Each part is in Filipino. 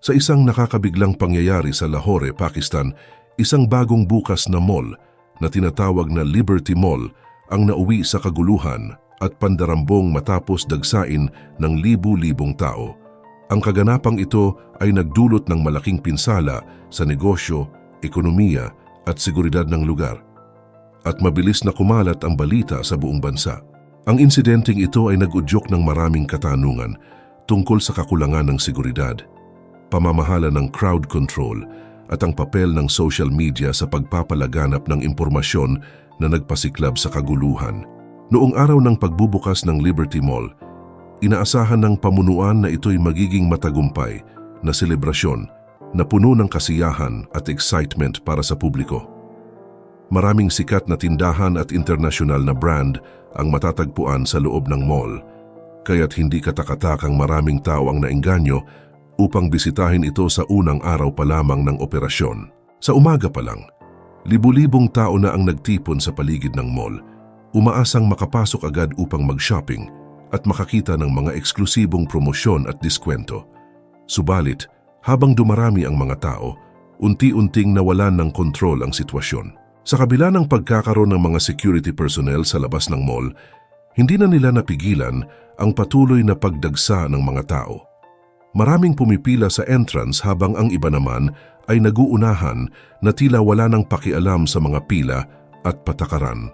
Sa isang nakakabiglang pangyayari sa Lahore, Pakistan, isang bagong bukas na mall na tinatawag na Liberty Mall ang nauwi sa kaguluhan at pandarambong matapos dagsain ng libu-libong tao. Ang kaganapang ito ay nagdulot ng malaking pinsala sa negosyo, ekonomiya at seguridad ng lugar. At mabilis na kumalat ang balita sa buong bansa. Ang insidenteng ito ay nagudyok ng maraming katanungan tungkol sa kakulangan ng seguridad, pamamahala ng crowd control at ang papel ng social media sa pagpapalaganap ng impormasyon na nagpasiklab sa kaguluhan. Noong araw ng pagbubukas ng Liberty Mall, inaasahan ng pamunuan na ito'y magiging matagumpay na selebrasyon na puno ng kasiyahan at excitement para sa publiko. Maraming sikat na tindahan at internasyonal na brand ang matatagpuan sa loob ng mall, kaya't hindi katakatakang maraming tao ang nainganyo upang bisitahin ito sa unang araw pa lamang ng operasyon. Sa umaga pa lang, libu-libong tao na ang nagtipon sa paligid ng mall, umaasang makapasok agad upang mag-shopping at makakita ng mga eksklusibong promosyon at diskwento. Subalit, habang dumarami ang mga tao, unti-unting nawalan ng kontrol ang sitwasyon. Sa kabila ng pagkakaroon ng mga security personnel sa labas ng mall, hindi na nila napigilan ang patuloy na pagdagsa ng mga tao. Maraming pumipila sa entrance habang ang iba naman ay naguunahan na tila wala nang pakialam sa mga pila at patakaran.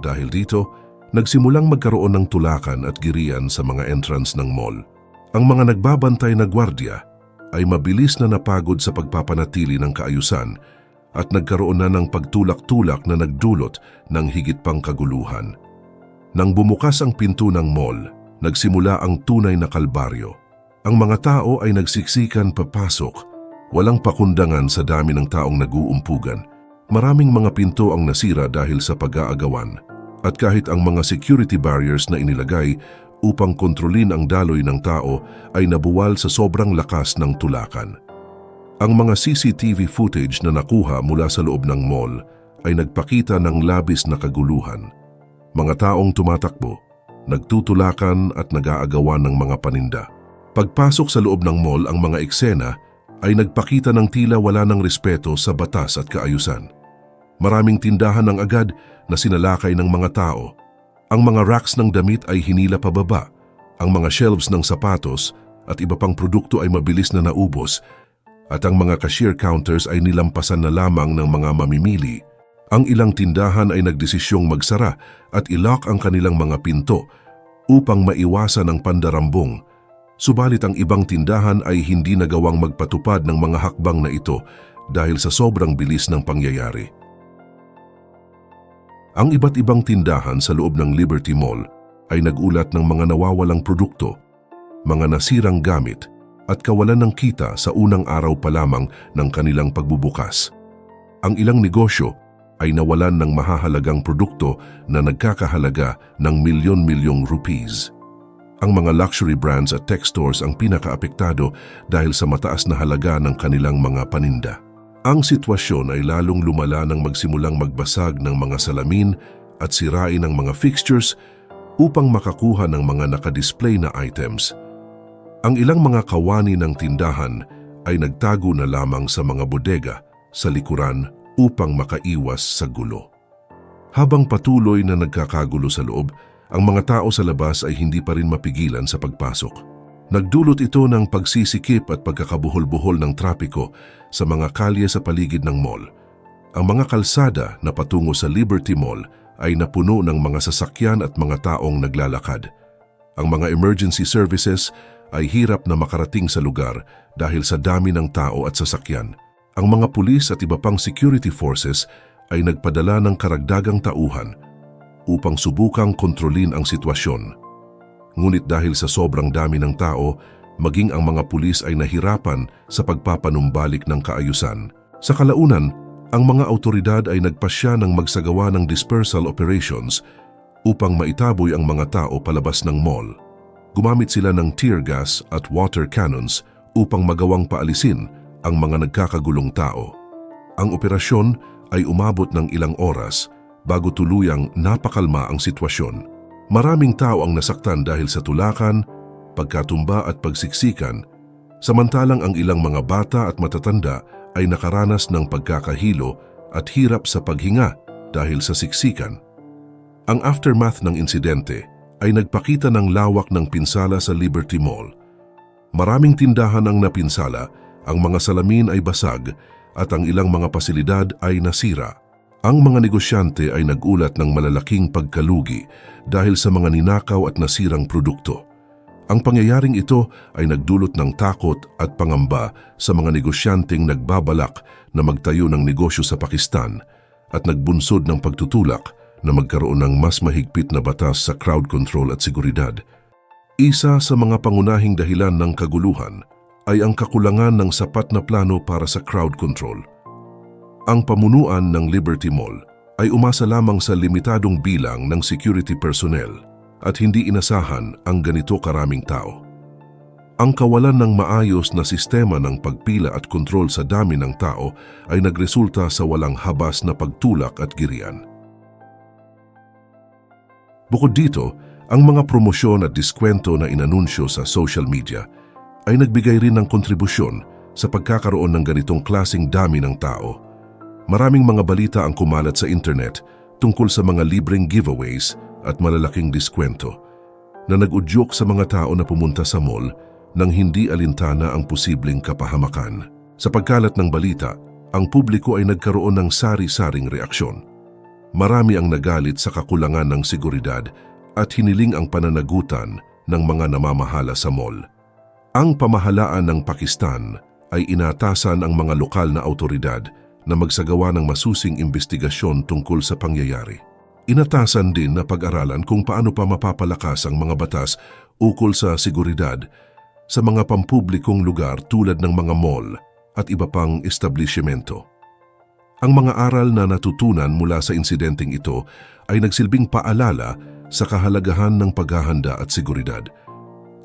Dahil dito, nagsimulang magkaroon ng tulakan at girian sa mga entrance ng mall. Ang mga nagbabantay na gwardya ay mabilis na napagod sa pagpapanatili ng kaayusan at nagkaroon na ng pagtulak-tulak na nagdulot ng higit pang kaguluhan. Nang bumukas ang pinto ng mall, nagsimula ang tunay na kalbaryo. Ang mga tao ay nagsiksikan papasok, walang pakundangan sa dami ng taong naguumpugan. Maraming mga pinto ang nasira dahil sa pag-aagawan. At kahit ang mga security barriers na inilagay upang kontrolin ang daloy ng tao ay nabuwal sa sobrang lakas ng tulakan. Ang mga CCTV footage na nakuha mula sa loob ng mall ay nagpakita ng labis na kaguluhan. Mga taong tumatakbo, nagtutulakan at nag-aagawan ng mga paninda. Pagpasok sa loob ng mall ang mga eksena ay nagpakita ng tila wala ng respeto sa batas at kaayusan. Maraming tindahan ang agad na sinalakay ng mga tao. Ang mga racks ng damit ay hinila pababa. Ang mga shelves ng sapatos at iba pang produkto ay mabilis na naubos at ang mga cashier counters ay nilampasan na lamang ng mga mamimili. Ang ilang tindahan ay nagdesisyong magsara at ilock ang kanilang mga pinto upang maiwasan ang pandarambong. Subalit ang ibang tindahan ay hindi nagawang magpatupad ng mga hakbang na ito dahil sa sobrang bilis ng pangyayari. Ang iba't ibang tindahan sa loob ng Liberty Mall ay nagulat ng mga nawawalang produkto, mga nasirang gamit at kawalan ng kita sa unang araw pa lamang ng kanilang pagbubukas. Ang ilang negosyo ay nawalan ng mahahalagang produkto na nagkakahalaga ng milyon-milyong rupees. Ang mga luxury brands at tech stores ang pinakaapektado dahil sa mataas na halaga ng kanilang mga paninda. Ang sitwasyon ay lalong lumala nang magsimulang magbasag ng mga salamin at sirain ng mga fixtures upang makakuha ng mga nakadisplay na items. Ang ilang mga kawani ng tindahan ay nagtago na lamang sa mga bodega sa likuran upang makaiwas sa gulo. Habang patuloy na nagkakagulo sa loob, ang mga tao sa labas ay hindi pa rin mapigilan sa pagpasok. Nagdulot ito ng pagsisikip at pagkakabuhol-buhol ng trapiko sa mga kalye sa paligid ng mall. Ang mga kalsada na patungo sa Liberty Mall ay napuno ng mga sasakyan at mga taong naglalakad. Ang mga emergency services ay hirap na makarating sa lugar dahil sa dami ng tao at sasakyan. Ang mga pulis at iba pang security forces ay nagpadala ng karagdagang tauhan upang subukang kontrolin ang sitwasyon. Ngunit dahil sa sobrang dami ng tao, maging ang mga pulis ay nahirapan sa pagpapanumbalik ng kaayusan. Sa kalaunan, ang mga autoridad ay nagpasya ng magsagawa ng dispersal operations upang maitaboy ang mga tao palabas ng mall. Gumamit sila ng tear gas at water cannons upang magawang paalisin ang mga nagkakagulong tao. Ang operasyon ay umabot ng ilang oras bago tuluyang napakalma ang sitwasyon. Maraming tao ang nasaktan dahil sa tulakan, pagkatumba at pagsiksikan. Samantalang ang ilang mga bata at matatanda ay nakaranas ng pagkakahilo at hirap sa paghinga dahil sa siksikan. Ang aftermath ng insidente ay nagpakita ng lawak ng pinsala sa Liberty Mall. Maraming tindahan ang napinsala, ang mga salamin ay basag at ang ilang mga pasilidad ay nasira. Ang mga negosyante ay nagulat ng malalaking pagkalugi dahil sa mga ninakaw at nasirang produkto. Ang pangyayaring ito ay nagdulot ng takot at pangamba sa mga negosyanteng nagbabalak na magtayo ng negosyo sa Pakistan at nagbunsod ng pagtutulak na magkaroon ng mas mahigpit na batas sa crowd control at seguridad. Isa sa mga pangunahing dahilan ng kaguluhan ay ang kakulangan ng sapat na plano para sa crowd control. Ang pamunuan ng Liberty Mall ay umasa lamang sa limitadong bilang ng security personnel at hindi inasahan ang ganito karaming tao. Ang kawalan ng maayos na sistema ng pagpila at kontrol sa dami ng tao ay nagresulta sa walang habas na pagtulak at girian. Bukod dito, ang mga promosyon at diskwento na inanunsyo sa social media ay nagbigay rin ng kontribusyon sa pagkakaroon ng ganitong klasing dami ng tao. Maraming mga balita ang kumalat sa internet tungkol sa mga libreng giveaways at malalaking diskwento na nag-udyok sa mga tao na pumunta sa mall nang hindi alintana ang posibleng kapahamakan. Sa pagkalat ng balita, ang publiko ay nagkaroon ng sari-saring reaksyon. Marami ang nagalit sa kakulangan ng seguridad at hiniling ang pananagutan ng mga namamahala sa mall. Ang pamahalaan ng Pakistan ay inatasan ang mga lokal na autoridad na magsagawa ng masusing investigasyon tungkol sa pangyayari. Inatasan din na pag-aralan kung paano pa mapapalakas ang mga batas ukol sa seguridad sa mga pampublikong lugar tulad ng mga mall at iba pang establishmento. Ang mga aral na natutunan mula sa insidenteng ito ay nagsilbing paalala sa kahalagahan ng paghahanda at seguridad.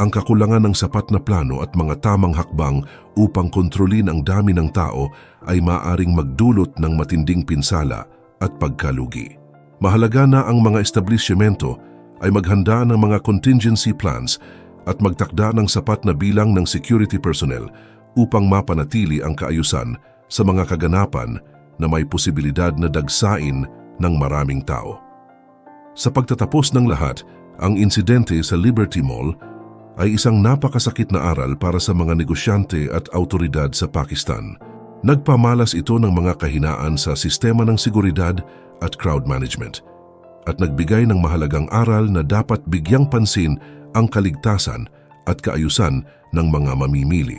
Ang kakulangan ng sapat na plano at mga tamang hakbang upang kontrolin ang dami ng tao ay maaring magdulot ng matinding pinsala at pagkalugi. Mahalaga na ang mga establishmento ay maghanda ng mga contingency plans at magtakda ng sapat na bilang ng security personnel upang mapanatili ang kaayusan sa mga kaganapan na may posibilidad na dagsain ng maraming tao. Sa pagtatapos ng lahat, ang insidente sa Liberty Mall ay isang napakasakit na aral para sa mga negosyante at autoridad sa Pakistan. Nagpamalas ito ng mga kahinaan sa sistema ng seguridad at crowd management at nagbigay ng mahalagang aral na dapat bigyang pansin ang kaligtasan at kaayusan ng mga mamimili.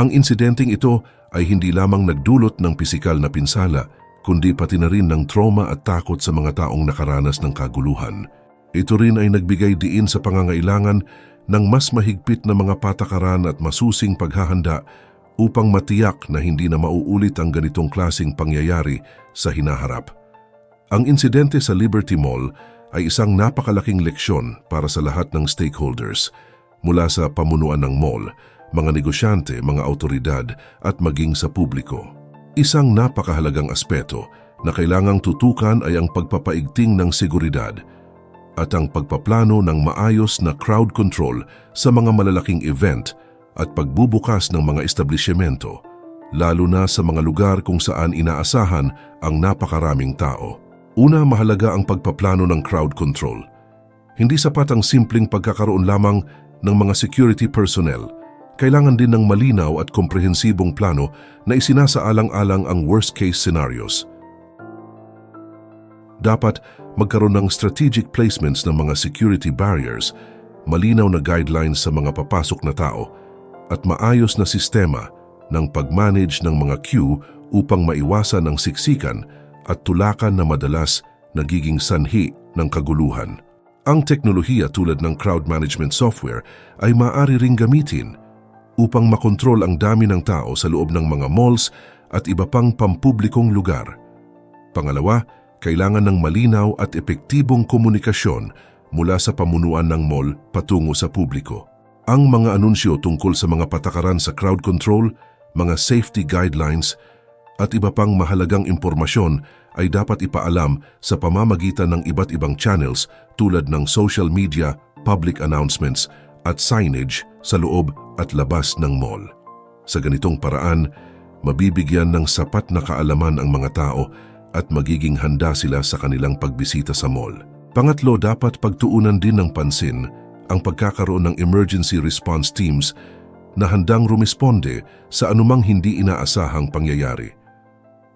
Ang insidenteng ito ay hindi lamang nagdulot ng pisikal na pinsala, kundi pati na rin ng trauma at takot sa mga taong nakaranas ng kaguluhan. Ito rin ay nagbigay diin sa pangangailangan ng mas mahigpit na mga patakaran at masusing paghahanda upang matiyak na hindi na mauulit ang ganitong klasing pangyayari sa hinaharap. Ang insidente sa Liberty Mall ay isang napakalaking leksyon para sa lahat ng stakeholders, mula sa pamunuan ng mall, mga negosyante, mga autoridad at maging sa publiko. Isang napakahalagang aspeto na kailangang tutukan ay ang pagpapaigting ng seguridad at ang pagpaplano ng maayos na crowd control sa mga malalaking event at pagbubukas ng mga establishmento, lalo na sa mga lugar kung saan inaasahan ang napakaraming tao. Una, mahalaga ang pagpaplano ng crowd control. Hindi sapat ang simpleng pagkakaroon lamang ng mga security personnel. Kailangan din ng malinaw at komprehensibong plano na isinasaalang-alang ang worst-case scenarios. Dapat magkaroon ng strategic placements ng mga security barriers, malinaw na guidelines sa mga papasok na tao, at maayos na sistema ng pag-manage ng mga queue upang maiwasan ang siksikan at tulakan na madalas nagiging sanhi ng kaguluhan. Ang teknolohiya tulad ng crowd management software ay maaari ring gamitin upang makontrol ang dami ng tao sa loob ng mga malls at iba pang pampublikong lugar. Pangalawa, kailangan ng malinaw at epektibong komunikasyon mula sa pamunuan ng mall patungo sa publiko. Ang mga anunsyo tungkol sa mga patakaran sa crowd control, mga safety guidelines at iba pang mahalagang impormasyon ay dapat ipaalam sa pamamagitan ng iba't ibang channels tulad ng social media, public announcements at signage sa loob at labas ng mall. Sa ganitong paraan, mabibigyan ng sapat na kaalaman ang mga tao at magiging handa sila sa kanilang pagbisita sa mall. Pangatlo, dapat pagtuunan din ng pansin ang pagkakaroon ng emergency response teams na handang rumisponde sa anumang hindi inaasahang pangyayari.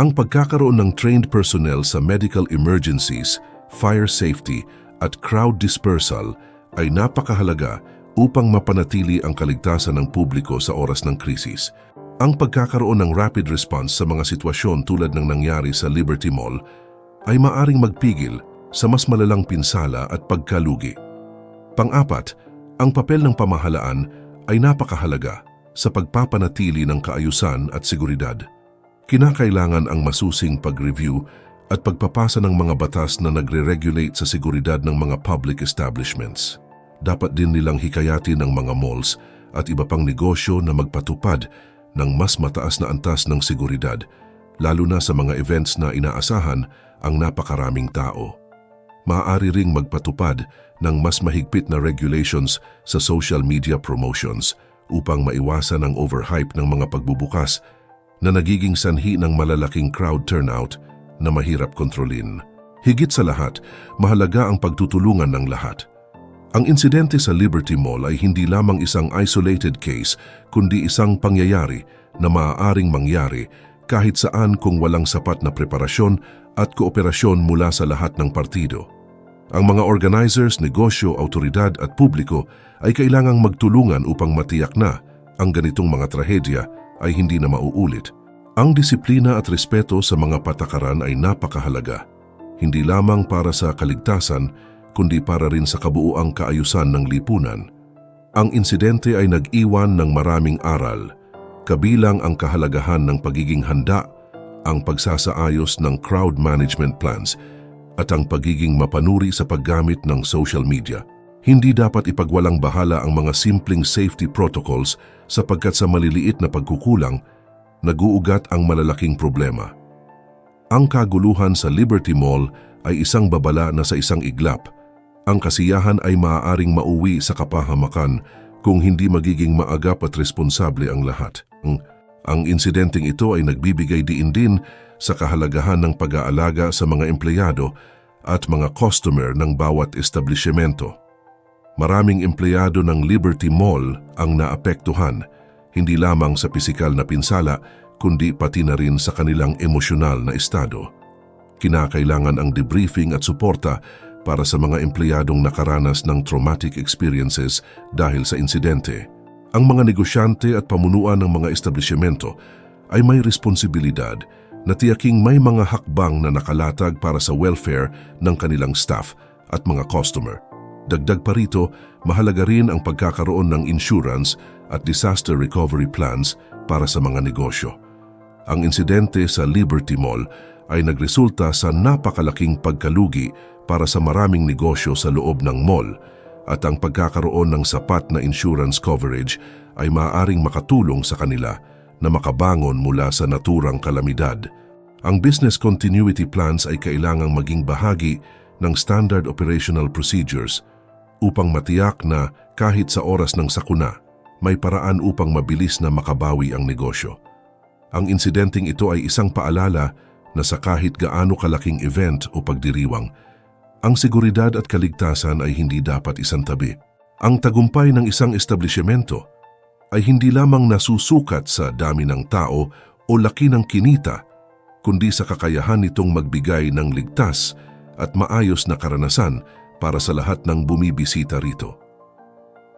Ang pagkakaroon ng trained personnel sa medical emergencies, fire safety at crowd dispersal ay napakahalaga upang mapanatili ang kaligtasan ng publiko sa oras ng krisis. Ang pagkakaroon ng rapid response sa mga sitwasyon tulad ng nangyari sa Liberty Mall ay maaring magpigil sa mas malalang pinsala at pagkalugi. Pang-apat, ang papel ng pamahalaan ay napakahalaga sa pagpapanatili ng kaayusan at seguridad. Kinakailangan ang masusing pag-review at pagpapasa ng mga batas na nagre-regulate sa seguridad ng mga public establishments. Dapat din nilang hikayatin ng mga malls at iba pang negosyo na magpatupad ng mas mataas na antas ng seguridad, lalo na sa mga events na inaasahan ang napakaraming tao. Maaari ring magpatupad ng mas mahigpit na regulations sa social media promotions upang maiwasan ang overhype ng mga pagbubukas na nagiging sanhi ng malalaking crowd turnout na mahirap kontrolin. Higit sa lahat, mahalaga ang pagtutulungan ng lahat. Ang insidente sa Liberty Mall ay hindi lamang isang isolated case kundi isang pangyayari na maaaring mangyari kahit saan kung walang sapat na preparasyon at kooperasyon mula sa lahat ng partido. Ang mga organizers, negosyo, autoridad at publiko ay kailangang magtulungan upang matiyak na ang ganitong mga trahedya ay hindi na mauulit. Ang disiplina at respeto sa mga patakaran ay napakahalaga, hindi lamang para sa kaligtasan kundi para rin sa kabuuang kaayusan ng lipunan. Ang insidente ay nag-iwan ng maraming aral, kabilang ang kahalagahan ng pagiging handa, ang pagsasaayos ng crowd management plans, at ang pagiging mapanuri sa paggamit ng social media. Hindi dapat ipagwalang bahala ang mga simpleng safety protocols sapagkat sa maliliit na pagkukulang, naguugat ang malalaking problema. Ang kaguluhan sa Liberty Mall ay isang babala na sa isang iglap. Ang kasiyahan ay maaaring mauwi sa kapahamakan kung hindi magiging maagap at responsable ang lahat. Ang, ang insidenteng ito ay nagbibigay diin din sa kahalagahan ng pag-aalaga sa mga empleyado at mga customer ng bawat establishmento. Maraming empleyado ng Liberty Mall ang naapektuhan, hindi lamang sa pisikal na pinsala, kundi pati na rin sa kanilang emosyonal na estado. Kinakailangan ang debriefing at suporta para sa mga empleyadong nakaranas ng traumatic experiences dahil sa insidente. Ang mga negosyante at pamunuan ng mga establishmento ay may responsibilidad na tiyaking may mga hakbang na nakalatag para sa welfare ng kanilang staff at mga customer. Dagdag pa rito, mahalaga rin ang pagkakaroon ng insurance at disaster recovery plans para sa mga negosyo. Ang insidente sa Liberty Mall ay nagresulta sa napakalaking pagkalugi para sa maraming negosyo sa loob ng mall at ang pagkakaroon ng sapat na insurance coverage ay maaaring makatulong sa kanila na makabangon mula sa naturang kalamidad. Ang business continuity plans ay kailangang maging bahagi ng standard operational procedures upang matiyak na kahit sa oras ng sakuna, may paraan upang mabilis na makabawi ang negosyo. Ang insidenteng ito ay isang paalala na sa kahit gaano kalaking event o pagdiriwang, ang seguridad at kaligtasan ay hindi dapat isang tabi. Ang tagumpay ng isang establishmento ay hindi lamang nasusukat sa dami ng tao o laki ng kinita, kundi sa kakayahan nitong magbigay ng ligtas at maayos na karanasan para sa lahat ng bumibisita rito.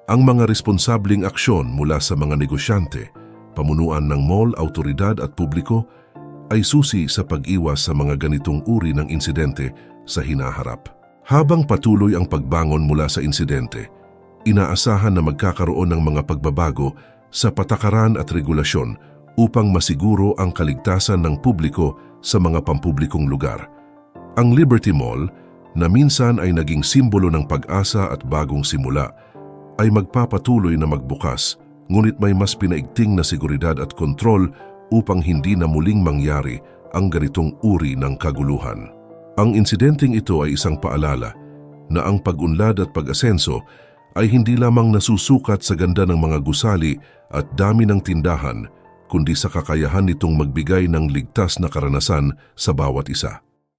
Ang mga responsabling aksyon mula sa mga negosyante, pamunuan ng mall, autoridad at publiko ay susi sa pag-iwas sa mga ganitong uri ng insidente sa hinaharap. Habang patuloy ang pagbangon mula sa insidente, inaasahan na magkakaroon ng mga pagbabago sa patakaran at regulasyon upang masiguro ang kaligtasan ng publiko sa mga pampublikong lugar. Ang Liberty Mall, na minsan ay naging simbolo ng pag-asa at bagong simula, ay magpapatuloy na magbukas ngunit may mas pinaigting na seguridad at kontrol upang hindi na muling mangyari ang ganitong uri ng kaguluhan. Ang insidenteng ito ay isang paalala na ang pag-unlad at pag-asenso ay hindi lamang nasusukat sa ganda ng mga gusali at dami ng tindahan, kundi sa kakayahan nitong magbigay ng ligtas na karanasan sa bawat isa.